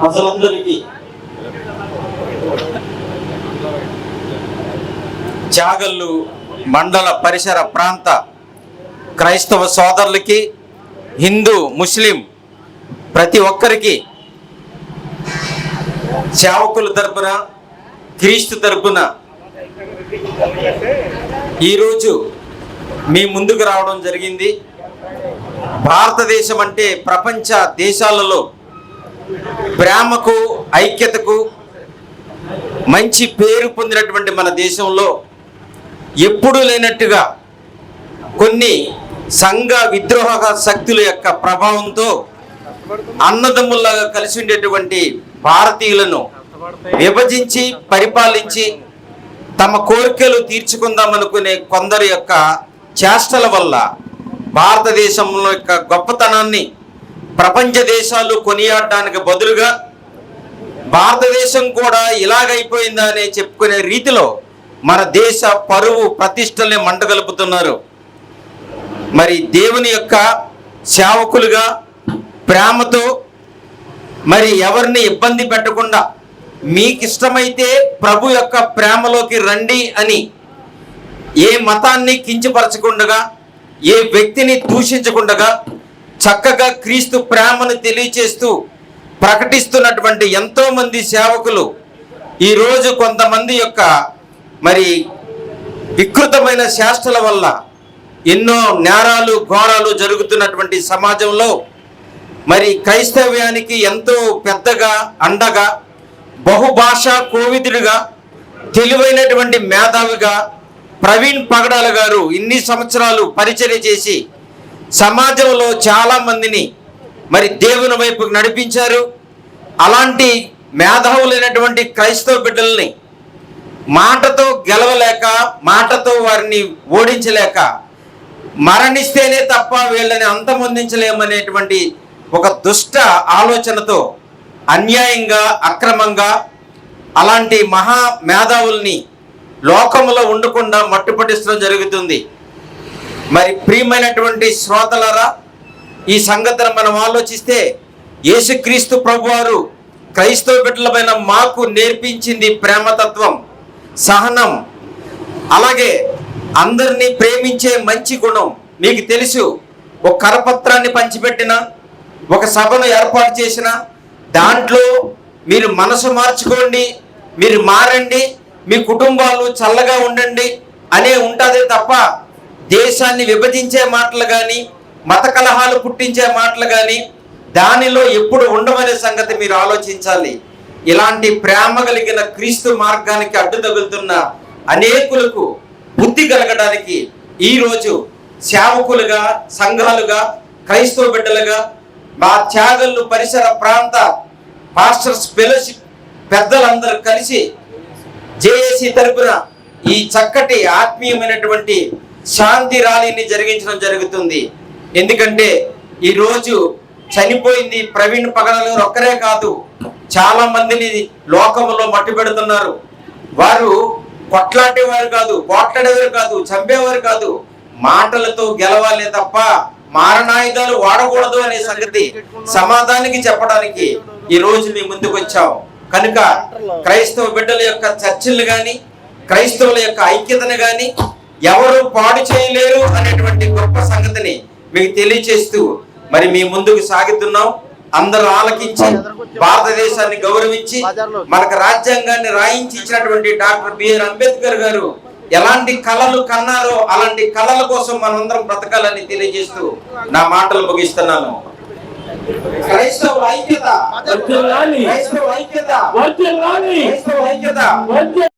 ప్రజలందరికీ జాగల్లు మండల పరిసర ప్రాంత క్రైస్తవ సోదరులకి హిందూ ముస్లిం ప్రతి ఒక్కరికి సేవకుల తరపున క్రీస్తు తరపున ఈరోజు మీ ముందుకు రావడం జరిగింది. భారతదేశం అంటే ప్రపంచ దేశాలలో ప్రేమకు ఐక్యతకు మంచి పేరు పొందినటువంటి మన దేశంలో ఎప్పుడూ లేనట్టుగా కొన్ని సంఘ విద్రోహ శక్తుల యొక్క ప్రభావంతో అన్నదమ్ముల్లాగా కలిసి ఉండేటువంటి భారతీయులను విభజించి పరిపాలించి తమ కోరికలు తీర్చుకుందామనుకునే కొందరి యొక్క చేష్టల వల్ల భారతదేశంలో యొక్క గొప్పతనాన్ని ప్రపంచ దేశాలు కొనియాడడానికి బదులుగా భారతదేశం కూడా ఇలాగైపోయిందా అని చెప్పుకునే రీతిలో మన దేశ పరువు ప్రతిష్టల్ని మంటగలుపుతున్నారు. మరి దేవుని యొక్క సేవకులుగా ప్రేమతో మరి ఎవరిని ఇబ్బంది పెట్టకుండా మీకు ఇష్టమైతే ప్రభు యొక్క ప్రేమలోకి రండి అని ఏ మతాన్ని కించపరచకుండగా ఏ వ్యక్తిని దూషించకుండగా చక్కగా క్రీస్తు ప్రేమను తెలియచేస్తూ ప్రకటిస్తున్నటువంటి ఎంతో మంది సేవకులు ఈరోజు కొంతమంది యొక్క మరి వికృతమైన శాస్త్రల వల్ల ఎన్నో నేరాలు ఘోరాలు జరుగుతున్నటువంటి సమాజంలో మరి క్రైస్తవ్యానికి ఎంతో పెద్దగా అండగా బహుభాషా కోవిదుడిగా తెలివైనటువంటి మేధావిగా ప్రవీణ్ పగడాల గారు ఇన్ని సంవత్సరాలు పరిచర్య చేసి సమాజంలో చాలా మందిని మరి దేవుని వైపుకు నడిపించారు. అలాంటి మేధావులైనటువంటి క్రైస్తవ బిడ్డల్ని మాటతో గెలవలేక మాటతో వారిని ఓడించలేక మరణిస్తేనే తప్ప వీళ్ళని అంతమొందించలేమనేటువంటి ఒక దుష్ట ఆలోచనతో అన్యాయంగా అక్రమంగా అలాంటి మహా మేధావుల్ని లోకంలో ఉండకుండా మట్టుపట్టించడం జరుగుతుంది. మరి ప్రియమైనటువంటి శ్రోతలరా ఈ సంగతిని మనం ఆలోచిస్తే యేసుక్రీస్తు ప్రభువారు క్రైస్తవ బిడ్డలమైన మాకు నేర్పించింది ప్రేమతత్వం సహనం అలాగే అందరినీ ప్రేమించే మంచి గుణం. మీకు తెలుసు ఒక కరపత్రాన్ని పంచిపెట్టిన ఒక సభను ఏర్పాటు చేసిన దాంట్లో మీరు మనసు మార్చుకోండి మీరు మారండి మీ కుటుంబాలు చల్లగా ఉండండి అనే ఉంటుంది తప్ప దేశాన్ని విభజించే మాటలు కానీ మత కలహాలు పుట్టించే మాటలు కానీ దానిలో ఎప్పుడు ఉండవనే సంగతి మీరు ఆలోచించాలి. ఇలాంటి ప్రేమ కలిగిన క్రీస్తు మార్గానికి అడ్డు తగులుతున్న అనేకులకు బుద్ధి కలగడానికి ఈరోజు సేవకులుగా సంఘాలుగా క్రైస్తవ బిడ్డలుగా మా త్యాగల్లు పరిసర ప్రాంత పాస్టర్స్ ఫెలోషిప్ పెద్దలందరూ కలిసి జేఏసీ తరపున ఈ చక్కటి ఆత్మీయమైనటువంటి శాంతి ర్యాలీని జరిగించడం జరుగుతుంది. ఎందుకంటే ఈరోజు చనిపోయింది ప్రవీణ్ పగడలు ఒక్కరే కాదు చాలా మందిని లోకంలో మట్టి పెడుతున్నారు. వారు కొట్లాడేవారు కాదు పోట్లాడేవారు కాదు చంపేవారు కాదు మాటలతో గెలవాలే తప్ప మారణాయుధాలు వాడకూడదు అనే సంగతి సమాధానికి చెప్పడానికి ఈ రోజు మీ ముందుకు వచ్చాం కనుక క్రైస్తవ బిడ్డల యొక్క చర్చిలు గాని క్రైస్తవుల యొక్క ఐక్యతను గాని ఎవరు పాడు చేయలేరు అనేటువంటి గొప్ప సంగతిని మీకు తెలియచేస్తూ మరి మీ ముందుకు సాగుతున్నాం. అందరూ ఆలకించి భారతదేశాన్ని గౌరవించి మనకు రాజ్యాంగాన్ని రాయించి ఇచ్చినటువంటి డాక్టర్ బిఆర్ అంబేద్కర్ గారు ఎలాంటి కళలు కన్నారో అలాంటి కళల కోసం మనందరం బ్రతకాలని తెలియజేస్తూ నా మాటలు ముగిస్తున్నాను. క్రైస్తవ ఐక్యత వర్ధిల్లాలి. క్రైస్తవ ఐక్యత వర్ధిల్లాలి. క్రైస్తవ ఐక్యత వర్ధిల్లాలి.